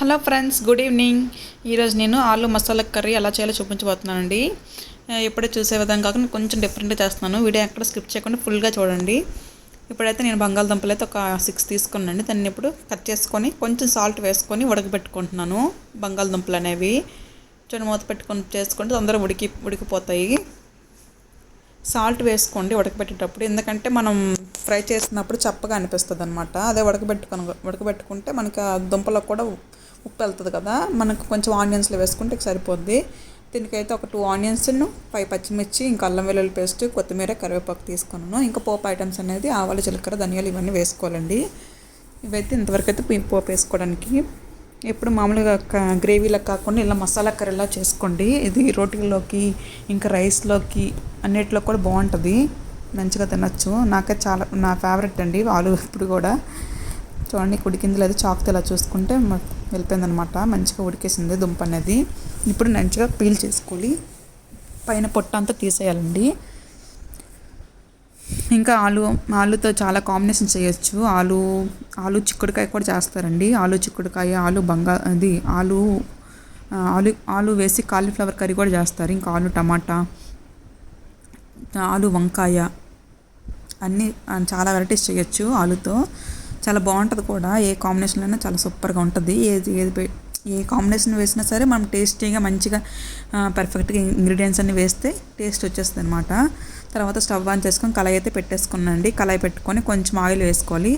Hello friends good evening. ఈరోజు నేను ఆలు మసాలా కర్రీ ఎలా చేయాలో చూపించబోతున్నానండి. ఆ, ఎప్పుడే చూసే విధంగా కాకుండా కొంచెం డిఫరెంట్గా చేస్తున్నాను. వీడియో ఎక్కడ స్కిప్ చేయకుండా ఫుల్గా చూడండి. ఇప్పుడైతే నేను బంగాళదుంపలు అయితే ఒక సిక్స్ తీసుకున్నాను దాన్ని ఇప్పుడు కట్ చేసుకొని కొంచెం సాల్ట్ వేసుకొని ఉడకబెట్టుకుంటున్నాను బంగాళదుంపలు అనేవి. చూడండి మూత పెట్టుకొని చేసుకుంటే తొందరగా ఉడికి ఉడికిపోతాయి. సాల్ట్ వేసుకోండి ఉడకబెట్టేటప్పుడు. ఎందుకంటే మనం ఫ్రై చేసినప్పుడు చప్పగా అనిపిస్తుంది అనమాట అదే ఉడకబెట్టుకొని ఉడకబెట్టుకుంటే మనకి ఆ దుంపలో కూడా ఉప్పు వెళ్తుంది కదా మనకు కొంచెం ఆనియన్స్లో వేసుకుంటే సరిపోద్ది. దీనికైతే ఒక టూ ఆనియన్స్ ఫైవ్ పచ్చిమిర్చి ఇంకా అల్లం వెల్లుల్లి పేస్ట్ కొత్తిమీర కరివేపాకు తీసుకున్నాను. ఇంకా పోపు ఐటమ్స్ అనేది ఆవాలు జీలకర్ర ధనియాలు ఇవన్నీ వేసుకోవాలండి. ఇవైతే ఇంతవరకు అయితే పోపు వేసుకోవడానికి. ఎప్పుడు మామూలుగా క- గ్రేవీలా కాకుండా ఇలా మసాలా కర్రీలా చేసుకోండి. ఇది రోటీల్లోకి ఇంకా రైస్లోకి అన్నిట్లో కూడా బాగుంటుంది. మంచిగా తినచ్చు. నాకే చాలా నా ఫేవరెట్ అండి ఆలు ఇప్పుడు కూడా. చూడండి కుడికింది లేదు చాకుతో ఇలా చూసుకుంటే వెళ్ళిపోయిందనమాట. మంచిగా ఉడికేసింది దుంప అనేది. ఇప్పుడు మంచిగా పీల్ చేసుకోవాలి పైన పొట్ట అంతా తీసేయాలండి. ఇంకా ఆలు ఆలుతో చాలా కాంబినేషన్ చేయొచ్చు. ఆలు ఆలు చిక్కుడుకాయ కూడా చేస్తారండి. ఆలు చిక్కుడుకాయ ఆలు బంగా అది ఆలు ఆలు ఆలు వేసి కాలీఫ్లవర్ కర్రీ కూడా చేస్తారు. ఇంకా ఆలు టమాటా ఆలు వంకాయ అన్నీ చాలా వెరైటీస్ చేయొచ్చు ఆలుతో. చాలా బాగుంటుంది కూడా. ఏ కాంబినేషన్లో అయినా చాలా సూపర్గా ఉంటుంది. ఏది ఏది ఏ కాంబినేషన్ వేసినా సరే మనం టేస్టీగా మంచిగా పర్ఫెక్ట్గా ఇంగ్రీడియంట్స్ అన్ని వేస్తే టేస్ట్ వచ్చేస్తుంది అనమాట తర్వాత స్టవ్ ఆన్ చేసుకొని కళాయి అయితే పెట్టేసుకున్నాండి కళాయి పెట్టుకొని కొంచెం ఆయిల్ వేసుకోవాలి.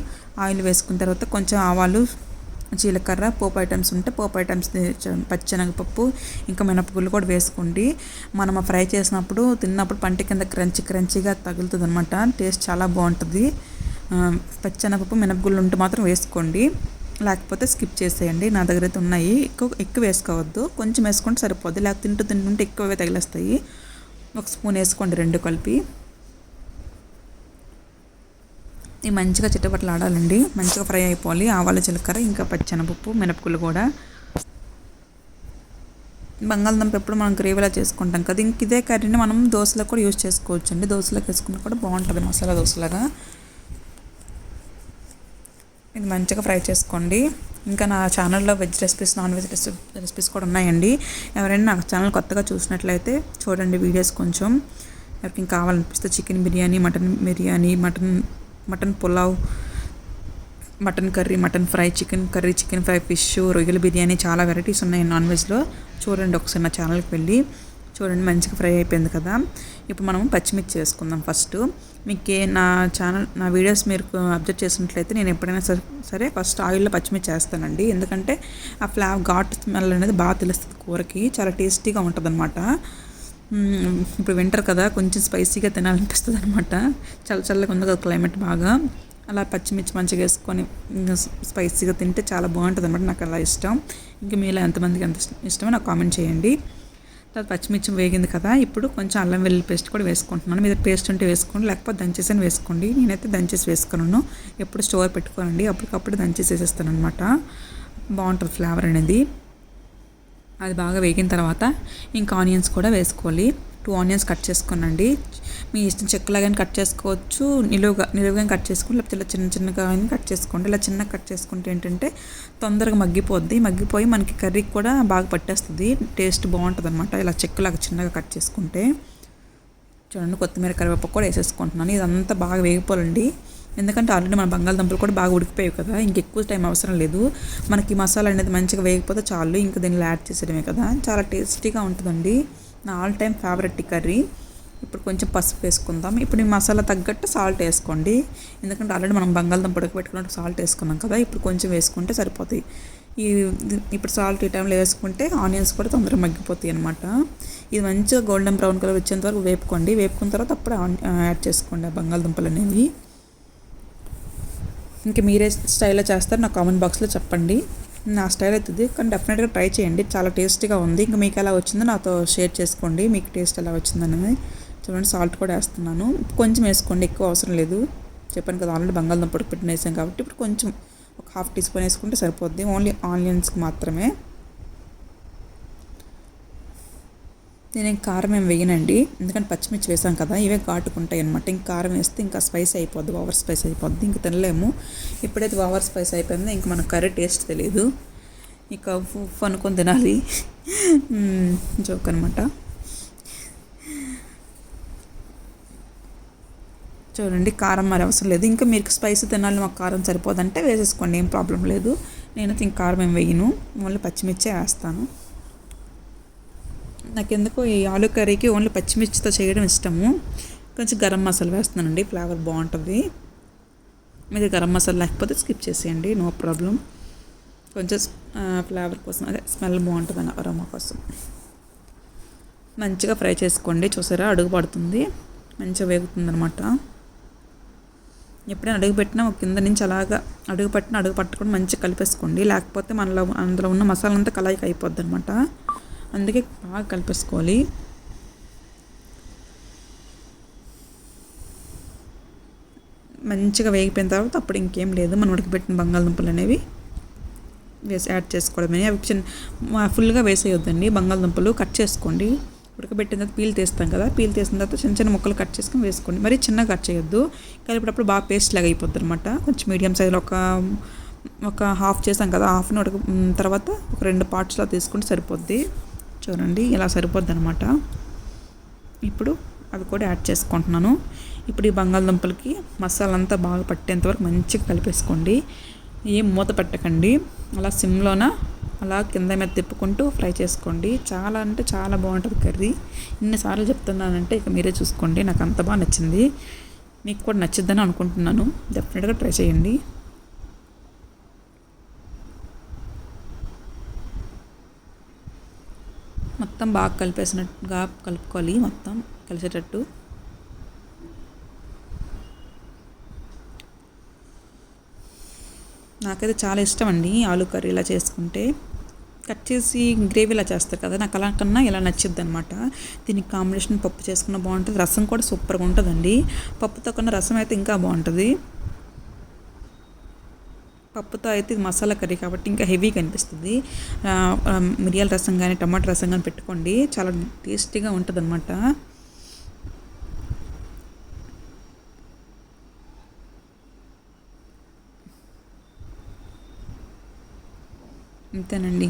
ఆయిల్ వేసుకున్న తర్వాత కొంచెం ఆవాలు జీలకర్ర పోపు ఐటమ్స్ ఉంటే పోపు ఐటమ్స్ పచ్చెనగపప్పు ఇంకా మినపగుళ్ళు కూడా వేసుకోండి. మనం ఫ్రై చేసినప్పుడు తిన్నప్పుడు పంట కింద క్రంచి క్రంచిగా తగులుతుంది అనమాట టేస్ట్ చాలా బాగుంటుంది. పచ్చెనపప్పు మినపగుళ్ళు ఉంటే మాత్రం వేసుకోండి. లేకపోతే స్కిప్ చేసేయండి. నా దగ్గర అయితే ఉన్నాయి. ఎక్కువ ఎక్కువ వేసుకోవద్దు. కొంచెం వేసుకుంటే సరిపోద్ది. లేకపోతే తింటూ తింటుంటే ఎక్కువే తగిలేస్తాయి. ఒక స్పూన్ వేసుకోండి రెండు కలిపి. ఇవి మంచిగా చిట్టపట్లు ఆడాలండి. మంచిగా ఫ్రై అయిపోవాలి. ఆవాల జీలకర్ర ఇంకా పచ్చెనపప్పు మినపగుళ్ళు కూడా. బంగాళదుంప ఎప్పుడు మనం గ్రేవీలా చేసుకుంటాం కదా. ఇంక ఇదే కర్రీని మనం దోశలో కూడా యూజ్ చేసుకోవచ్చు అండి వేసుకుంటే వేసుకున్నా కూడా బాగుంటుంది. మసాలా దోశలాగా. ఇది మంచిగా ఫ్రై చేసుకోండి. ఇంకా నా ఛానల్లో veg recipes non veg recipes కూడా ఉన్నాయండి. ఎవరైనా నా ఛానల్ కొత్తగా చూసినట్లయితే చూడండి వీడియోస్ కొంచెం. ఎవరికి కావాలనిపిస్తే chicken biryani mutton biryani mutton mutton pulao mutton curry mutton fry chicken curry chicken fry fish రొయ్యల బిర్యానీ చాలా వెరైటీస్ ఉన్నాయి నాన్ వెజ్లో. చూడండి ఒకసారి నా ఛానల్కి వెళ్ళి. చూడండి మంచిగా ఫ్రై అయిపోయింది కదా. ఇప్పుడు మనం పచ్చిమిర్చి వేసుకుందాం ఫస్ట్. మీకు నా ఛానల్ నా వీడియోస్ మీరు అబ్జర్వ్ చేసినట్లయితే నేను ఎప్పుడైనా సరే సరే ఫస్ట్ ఆయిల్లో పచ్చిమిర్చి వేస్తానండి. ఎందుకంటే ఆ ఫ్లా ఘాట్ స్మెల్ అనేది బాగా తెలుస్తుంది కూరకి. చాలా టేస్టీగా ఉంటుంది అనమాట ఇప్పుడు వింటర్ కదా కొంచెం స్పైసీగా తినాలనిపిస్తుంది అనమాట చల్ల చల్లగా ఉంది కదా క్లైమేట్ బాగా. అలా పచ్చిమిర్చి మంచిగా వేసుకొని స్పైసీగా తింటే చాలా బాగుంటుంది అనమాట నాకు అలా ఇష్టం. ఇంకా మీలో ఎంతమందికి ఎంత ఇష్టమో నాకు కామెంట్ చేయండి. తర్వాత పచ్చిమిర్చి వేగింది కదా ఇప్పుడు కొంచెం అల్లం వెల్లుల్లి పేస్ట్ కూడా వేసుకుంటున్నాను. మీద పేస్ట్ ఉంటే వేసుకోండి లేకపోతే దంచేసి వేసుకోండి. నేనైతే దంచేసి వేసుకున్నాను. ఎప్పుడు స్టోర్ పెట్టుకోనండి అప్పటికప్పుడు దంచేసి వేసేస్తాను అనమాట బాగుంటుంది ఫ్లేవర్ అనేది. అది బాగా వేగిన తర్వాత ఇంకా ఆనియన్స్ కూడా వేసుకోవాలి. టూ ఆనియన్స్ కట్ చేసుకోనండి. మీ ఇష్టం చెక్కలాగానే కట్ చేసుకోవచ్చు నిలువుగా నిలువుగా కట్ చేసుకోండి లేకపోతే ఇలా చిన్న చిన్నగా కానీ కట్ చేసుకోండి. ఇలా చిన్నగా కట్ చేసుకుంటే ఏంటంటే తొందరగా మగ్గిపోద్ది. మగ్గిపోయి మనకి కర్రీకి కూడా బాగా పట్టేస్తుంది. టేస్ట్ బాగుంటుంది అనమాట ఇలా చెక్కలాగా చిన్నగా కట్ చేసుకుంటే. చూడండి కొత్తిమీర కరివేపాకు కూడా వేసేసుకుంటున్నాను. ఇదంతా బాగా వేగిపోవాలండి. ఎందుకంటే ఆల్రెడీ మన బంగాళదుంపలు కూడా బాగా ఉడికిపోయాయి కదా. ఇంకెక్కువ టైం అవసరం లేదు. మనకి మసాలా అనేది మంచిగా వేగిపోతే చాలు. ఇంకా దీనిలో యాడ్ చేసేయడమే కదా. చాలా టేస్టీగా ఉంటుందండి. నా ఆల్ టైమ్ ఫేవరెట్ ఈ కర్రీ. ఇప్పుడు కొంచెం పసుపు వేసుకుందాం. ఇప్పుడు ఈ మసాలా తగ్గట్టు సాల్ట్ వేసుకోండి. ఎందుకంటే ఆల్రెడీ మనం బంగాళదుంప ఉడకబెట్టుకున్నట్టు సాల్ట్ వేసుకున్నాం కదా ఇప్పుడు కొంచెం వేసుకుంటే సరిపోతాయి. ఈ ఇప్పుడు సాల్ట్ ఈ టైంలో వేసుకుంటే ఆనియన్స్ కూడా తొందరగా మగ్గిపోతాయి అనమాట ఇది మంచిగా గోల్డెన్ బ్రౌన్ కలర్ వచ్చేంత వరకు వేపుకోండి. వేపుకున్న తర్వాత అప్పుడు యాడ్ చేసుకోండి ఆ బంగాళదుంపలు అనేవి. ఇంకా మీరే స్టైల్లో చేస్తారు నా కామెంట్ బాక్స్లో చెప్పండి. నా స్టైల్ అవుతుంది. కానీ డెఫినెట్గా ట్రై చేయండి. చాలా టేస్టీగా ఉంది. ఇంకా మీకు ఎలా వచ్చిందో నాతో షేర్ చేసుకోండి. మీకు టేస్ట్ ఎలా వచ్చిందనేది చూడండి సాల్ట్ కూడా వేస్తున్నాను. కొంచెం వేసుకోండి. ఎక్కువ అవసరం లేదు. చెప్పాను కదా ఆల్రెడీ బంగాళదుంప పెట్టిన వేసాం కాబట్టి ఇప్పుడు కొంచెం ఒక హాఫ్ టీ స్పూన్ వేసుకుంటే సరిపోద్ది. ఓన్లీ ఆనియన్స్కి మాత్రమే. నేను కారం ఏం వేయనండి. ఎందుకంటే పచ్చిమిర్చి వేసాం కదా ఇవే ఘాటుకుంటాయి అనమాట ఇంకా కారం వేస్తే ఇంకా స్పైస్ అయిపోద్ది ఓవర్ స్పైస్ అయిపోద్ది. ఇంక తినలేము. ఇప్పుడైతే ఓవర్ స్పైస్ అయిపోయిందో ఇంకా మనకు కర్రీ టేస్ట్ తెలియదు ఇక ఉప్పు అనుకొని తినాలి. జోక్ అనమాట చూడండి కారం మరి అవసరం లేదు. ఇంకా మీకు స్పైసీ తినాలి మాకు కారం సరిపోదంటే వేసేసుకోండి ఏం ప్రాబ్లం లేదు. నేనైతే ఇంక కారం ఏం వేయను మళ్ళీ పచ్చిమిర్చే వేస్తాను. నాకెందుకు ఈ ఆలు కర్రీకి ఓన్లీ పచ్చిమిర్చితో చేయడం ఇష్టము. కొంచెం గరం మసాలా వేస్తున్నానండి ఫ్లేవర్ బాగుంటుంది. మీరు గరం మసాలా లేకపోతే స్కిప్ చేసేయండి నో ప్రాబ్లం. కొంచెం ఫ్లేవర్ కోసం అదే స్మెల్ బాగుంటుంది అన్న అరోమా కోసం. మంచిగా ఫ్రై చేసుకోండి చూసారా అడుగు పడుతుంది మంచిగా వేగుతుంది అనమాట ఎప్పుడైనా అడుగు పెట్టినా ఒక కింద నుంచి అలాగా అడుగు పట్టిన అడుగు పట్టకుండా మంచిగా కలిపేసుకోండి. లేకపోతే మనలో అందులో ఉన్న మసాలా అంతా కలాయికి అయిపోద్ది అనమాట అందుకే బాగా కలిపేసుకోవాలి. మంచిగా వేగిపోయిన తర్వాత అప్పుడు ఇంకేం లేదు. మనం ఉడకబెట్టిన బంగాళదుంపలు అనేవి వేసి యాడ్ చేసుకోవడమే. అవి చిన్న ఫుల్గా వేసేయొద్దండి. బంగాళదుంపలు కట్ చేసుకోండి. ఉడకబెట్టిన తర్వాత పీల్ తీస్తాం కదా. పీల్ తీసిన తర్వాత చిన్న చిన్న ముక్కలు కట్ చేసుకొని వేసుకోండి. మరి చిన్నగా కట్ చేయొద్దు. కలిపేటప్పుడు బాగా పేస్ట్ లాగా అయిపోద్ది అనమాట కొంచెం మీడియం సైజులో ఒక ఒక హాఫ్ చేసాం కదా హాఫ్ని ఉడక తర్వాత ఒక రెండు పార్ట్స్లో తీసుకుంటే సరిపోద్ది. చూడండి ఇలా సరిపోద్ది అనమాట ఇప్పుడు అవి కూడా యాడ్ చేసుకుంటున్నాను. ఇప్పుడు ఈ బంగాళదుంపలకి మసాలా అంతా బాగా పట్టేంత వరకు మంచిగా కలిపేసుకోండి. ఏం మూత పెట్టకండి. అలా సిమ్లోన అలా కింద మీద తిప్పుకుంటూ ఫ్రై చేసుకోండి. చాలా అంటే చాలా బాగుంటుంది కర్రీ. ఇన్నిసార్లు చెప్తున్నానంటే ఇక మీరే చూసుకోండి. నాకు అంత బాగా నచ్చింది. మీకు కూడా నచ్చిద్దని అనుకుంటున్నాను. డెఫినెట్గా ట్రై చేయండి. మొత్తం బాగా కలిపేసినట్టుగా కలుపుకోవాలి మొత్తం కలిసేటట్టు. నాకైతే చాలా ఇష్టం అండి ఆలు కర్రీ ఇలా చేసుకుంటే. కట్ చేసి గ్రేవీలా చేస్తారు కదా నాకు అలా కన్నా ఇలా నచ్చిద్ది అనమాట దీనికి కాంబినేషన్ పప్పు చేసుకున్న బాగుంటుంది రసం కూడా సూపర్గా ఉంటుందండి. పప్పుతో కన్నా రసం అయితే ఇంకా బాగుంటుంది. పప్పుతో అయితే ఇది మసాలా కర్రీ కాబట్టి ఇంకా హెవీగా అనిపిస్తుంది. మిరియాల రసం కానీ టమాటా రసం కానీ పెట్టుకోండి. చాలా టేస్టీగా ఉంటుంది అనమాట అంతేనండి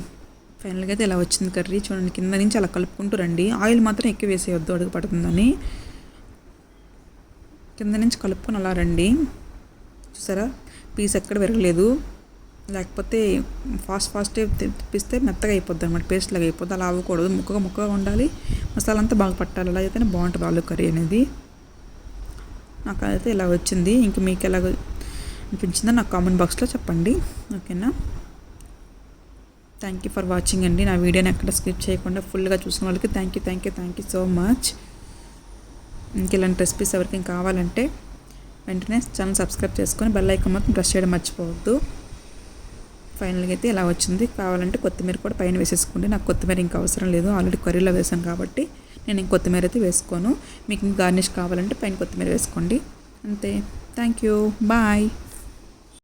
ఫైనల్గా అయితే ఇలా వచ్చింది కర్రీ. చూడండి కింద నుంచి అలా కలుపుకుంటూ రండి. ఆయిల్ మాత్రం ఎక్కువ వేసేయొద్దు అడుగు పడుతుందని. కింద నుంచి కలుపుకొని అలా రండి. చూసారా? పీస్ ఎక్కడ విరగలేదు లేకపోతే ఫాస్ట్ ఫాస్ట్ తిప్పిస్తే మెత్తగా అయిపోద్ది అనమాట పేస్ట్ లాగా అయిపోద్ది. అలా అవ్వకూడదు. ముక్కగా ముక్కగా ఉండాలి. మసాలా అంతా బాగా పట్టాలి. అలా అయితేనే బాగుంటుంది ఆలు కర్రీ అనేది. నాకు అయితే ఇలా వచ్చింది. ఇంక మీకు ఎలా అనిపించిందో నాకు కామెంట్ బాక్స్లో చెప్పండి. ఓకేనా? థ్యాంక్ యూ ఫర్ వాచింగ్ అండి. నా వీడియోని ఎక్కడ స్కిప్ చేయకుండా ఫుల్గా చూసిన వాళ్ళకి thank you thank you thank you so much ఇంక ఇలాంటి రెసిపీస్ ఎవరికైనా కావాలంటే వెంటనే ఛానల్ సబ్స్క్రైబ్ చేసుకొని బెల్ ఐకాన్ మాత్రం ప్రెస్ చేయడం మర్చిపోవద్దు. ఫైనల్గా అయితే ఇలా వచ్చింది. కావాలంటే కొత్తిమీర కూడా పైన వేసేసుకోండి. నాకు కొత్తిమీర ఇంకా అవసరం లేదు. ఆల్రెడీ కర్రీలో వేసాను కాబట్టి నేను ఇంక కొత్తిమీర అయితే వేసుకోను. మీకు గార్నిష్ కావాలంటే పైన కొత్తిమీర వేసుకోండి. అంతే. Thank you bye